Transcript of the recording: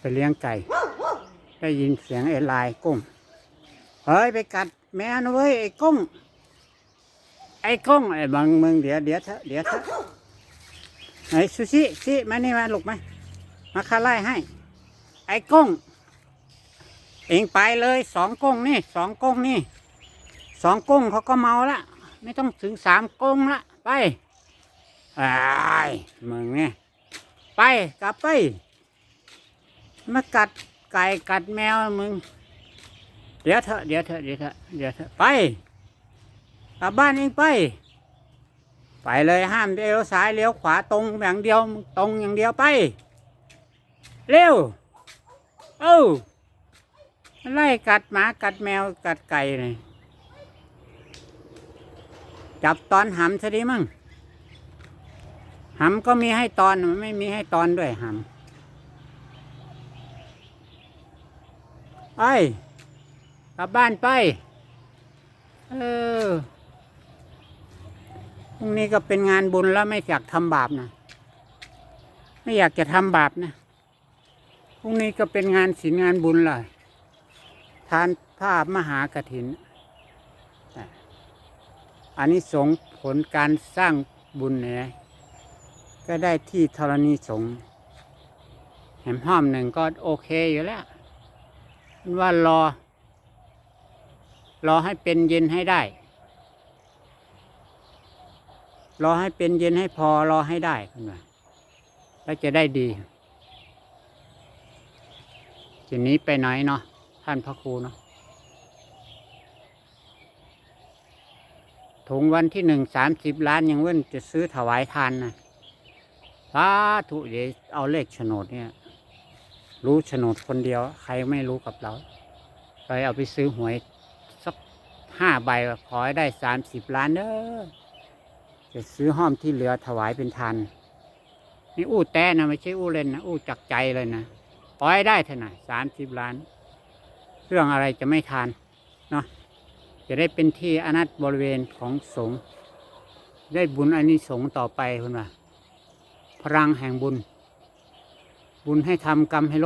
ไปเลี้ยงไก่ ได้ยินเสียงไอ้ลายกุ้ง เฮ้ยไปกัดแมวนะเว้ยไอ้กุ้ง ไอ้กุ้งไอ้บังมึงเดี๋ยวเดี๋ยวเถอะเดี๋ยวเถอะไอ้ซูชิชิมานี่มาลูกมามาคาไล่ให้ ไอ้กุ้ง เองไปเลยสองกุ้งนี่สองกุ้งนี่สองกุ้งเขาก็เมาละไม่ต้องถึงสามกุ้งละไปไอ้ายมึงเนี่ยไปกลับไป มากัดไก่กัดแมวมึง เดี๋ยวเถอะเดี๋ยวเถอะเดี๋ยวเถอะเดี๋ยวเถอะไปกลับบ้านเองไป ไปเลยห้ามเลี้ยวซ้ายเลี้ยวขวาตรงอย่างเดียวตรงอย่างเดียวไป เร็ว เอ้าไล่กัดหมากัดแมวกัดไก่เลยจับตอนหำซะดีมั่งหำก็มีให้ตอนมันไม่มีให้ตอนด้วยหำ ไปกลับบ้านไป เออพรุ่งนี้ก็เป็นงานบุญแล้วไม่อยากทำบาปนะไม่อยากจะทำบาปนะพรุ่งนี้ก็เป็นงานศีลงานบุญเลยทานภาพมหากถินอันนี้สงผลการสร้างบุญเนี่ยก็ได้ที่ธรณีสงฆ์แหมห้อมหนึ่งก็โอเคอยู่แล้ว ว่ารอ รอให้เป็นเย็นให้ได้ รอให้เป็นเย็นให้พอรอให้ได้คุณว่าแล้วจะได้ดีทีนี้ไปไหนเนาะท่านพระครูเนาะถุงวันที่หนึ่งสามสิบล้านยังเว้นจะซื้อถวายทานนะสาธุเดี๋ยวเอาเลขโฉนดเนี่ย รู้โฉนดคนเดียว ใครไม่รู้กับเราไปเอาไปซื้อหวยสักห้าใบขอให้ได้สามสิบล้านเด้อจะซื้อห้อมที่เหลือถวายเป็นทานนี่อู้แต้นะไม่ใช่อู้เล่นนะอู้จักใจเลยนะขอให้ได้เท่าไหร่สามสิบล้าน เรื่องอะไรจะไม่ทานเนาะจะได้เป็นที่อนัตบริเวณของสงฆ์ได้บุญอันนี้สงส์ต่อไปคุณว่าพลังแห่งบุญ บุญให้ทำกรรมให้ล